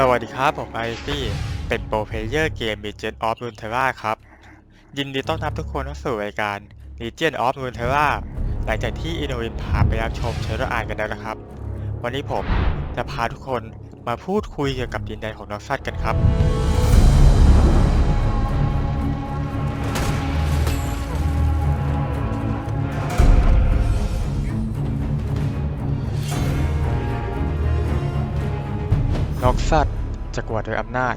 สวัสดีครับ ผมไอซี่ เป็นโปรเพลเยอร์เกม Legion of Runeterra ครับ ยินดีต้อนรับทุกคนเข้าสู่รายการ Legion of Runeterra หลังจากที่อินโนวินพาไปรับชมเชอร์อ่านกันแล้วนะครับ วันนี้ผมจะพาทุกคนมาพูดคุยเกี่ยวกับดินแดนของน็อกซัตกันครับ น็อกซัตจะกวาดโดยอำนาจ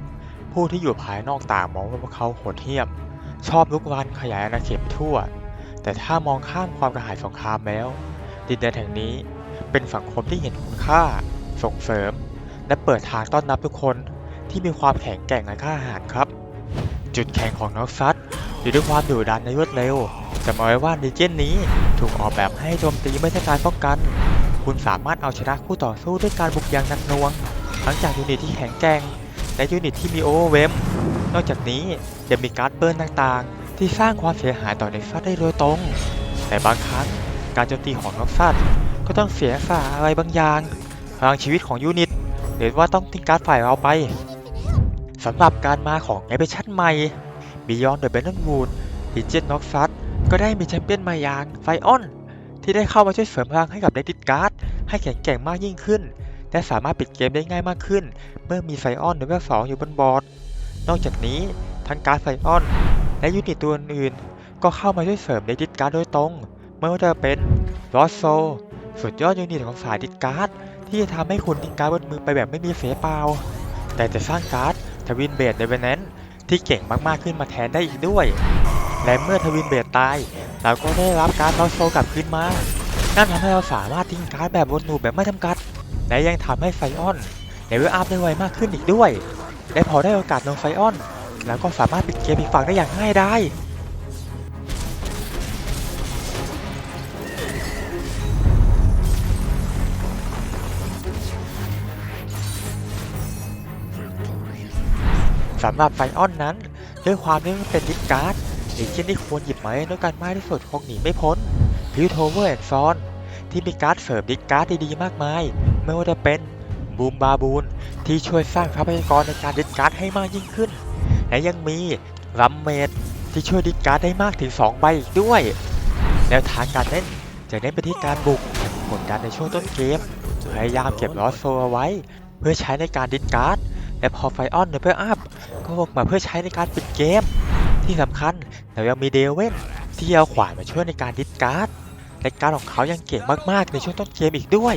ผู้ที่อยู่ภายนอกต่างมองว่าพวกเขาโหดเหี้ยม ชอบลุกรานขยายอาณาเขตไปทั่ว แต่ถ้ามองข้ามความกระหายสงครามแล้ว ดินแดนแห่งนี้เป็นสังคมที่เห็นคุณค่า ส่งเสริม และเปิดทางต้อนรับทุกคนที่มีความแข็งแกร่งและกล้าหาญครับ จุดแข็งของนอกซัตอยู่ด้วยความดุดันในรวดเร็วจำเอาไว้ว่าดิเจนนี้ถูกออกแบบให้โจมตีไม่ใช่การป้องกัน คุณสามารถเอาชนะคู่ต่อสู้ด้วยการบุกอย่างหนักหน่วง ทั้งจากยูนิตที่แข็งแกร่งและยูนิตที่มีโอเวอร์เวมนอกจากนี้ยังมีการ์ดเบิร์นต่างๆ ที่สร้างความเสียหายต่อเน็กซัสได้โดยตรง แต่บางครั้งการโจมตีของน็อกซัสก็ต้องเสียสละอะไรบางอย่างพลังชีวิตของยูนิตหรือว่าต้องทิ้งการ์ดฝ่ายเราไปสำหรับการมาของเอเ t ชั่นใหม่ Beyond the Battlewood ดิเจนน็อกซัสก็ได้มีแชมเปี้ยนม่อย่างไฟออนที่ได้เข้ามาช่วยเสริมพลังให้กับเดดิตการ์ดให้แข็งแกร่งมากยิ่งขึ้น และสามารถปิดเกมได้ง่ายมากขึ้น เมื่อมีไซออนเลเวล2อยู่บนบอร์ด นอกจากนี้ทั้งการ์ดไซออนและยูนิตตัวอื่นก็เข้ามาช่วยเสริมในดิสการ์ดโดยตรง ไม่ว่าจะเป็นรอสโซสุดยอดยูนิตของสายดิสการ์ดที่จะทำให้คุณทิ้งการ์ดบนมือไปแบบไม่มีเสียเปล่า แต่จะสร้างการ์ดทวินเบดเดเวนแนนที่เก่งมากๆขึ้นมาแทนได้อีกด้วย และเมื่อทวินเบดตาย เราก็ได้รับการ์ดรอสโซกลับคืนมา นั่นทำให้เราสามารถทิ้งการ์ดแบบบนหนูแบบไม่จำกัด และยังทำให้ไฟออนเลเวลอัพได้ไวมากขึ้นอีกด้วย และพอได้โอกาสลงไฟออน แล้วก็สามารถปิดเกมอีกฝั่งได้อย่างง่ายไดายสำหรับไฟออนนั้น ด้วยความที่มันเป็นดิสการ์ดอีกเช่นที่ควรหยิบมาเล่นด้วยกันมากที่สุดคงหนีไม่พ้นพิวโทเวอร์แอนด์ซอนที่มีการ์ดเสริมดิสการ์ดดีๆมากมาย ไม่ว่าจะเป็นบูมบาบูนที่ช่วยสร้างทรัพยากรในการดิสการ์ดให้มากยิ่งขึ้น และยังมีรัมเมดที่ช่วยดิสการ์ดได้มากถึง 2 ใบอีกด้วยแนวทางการเล่นจะเน้นไปที่การบุกกดดันในช่วงต้นเกม พยายามเก็บลอสโซเอาไว้ เพื่อใช้ในการดิสการ์ด และพอไฟออนเดเพื่ออัพก็ออกมาเพื่อใช้ในการปิดเกม ที่สำคัญเรายังมีเดเว่นที่เอาขวานมาช่วยในการดิสการ์ดและการของเขายังเก่งมากๆในช่วงต้นเกมอีกด้วย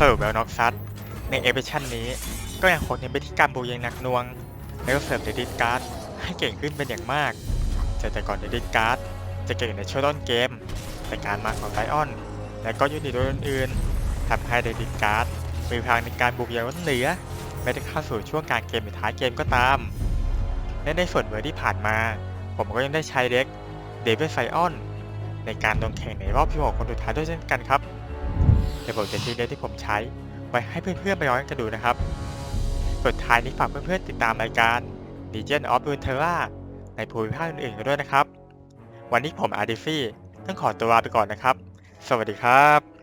สรุปแล้วน็อกซัตในเอเ t ชันนี้ก็ยังคงเน้นไปที่การบูยังหนักนวง แล้วก็เสริมเดดิสการ์ดให้เก่งขึ้นเป็นอย่างมากแต่แต่ก่อนเดดิสการ์ดจะเก่งในช่วงต้นเกม แต่การมาของไลออน และก็ยูนิตตัวอื่นๆทำให้เดดิสการ์ดมีพลังในการบุกอย่างล้นเหลือแม้จะเข้าสู่ช่วงกลารเกมหรือท้ายเกมก็ตาม และในส่วนเวอร์ที่ผ่านมา ผมก็ยังได้ใช้เด็กเดวิดไซออนในการลงแข่งในรอบที่6คนสุดท้ายด้วยเช่นกันครับ ดี๋ยวผมจะทิ้งเด็กที่ผมใช้ ไว้ให้เพื่อนๆไปย้อนกันดูนะครับ สุดท้ายนี้ฝากเพื่อนๆติดตามรายการ Legion of Runeterra ในภูมิภาคอื่นๆกันด้วยนะครับ วันนี้ผมอาร์ดิฟี่ต้องขอตัวลาไปก่อนนะครับ สวัสดีครับ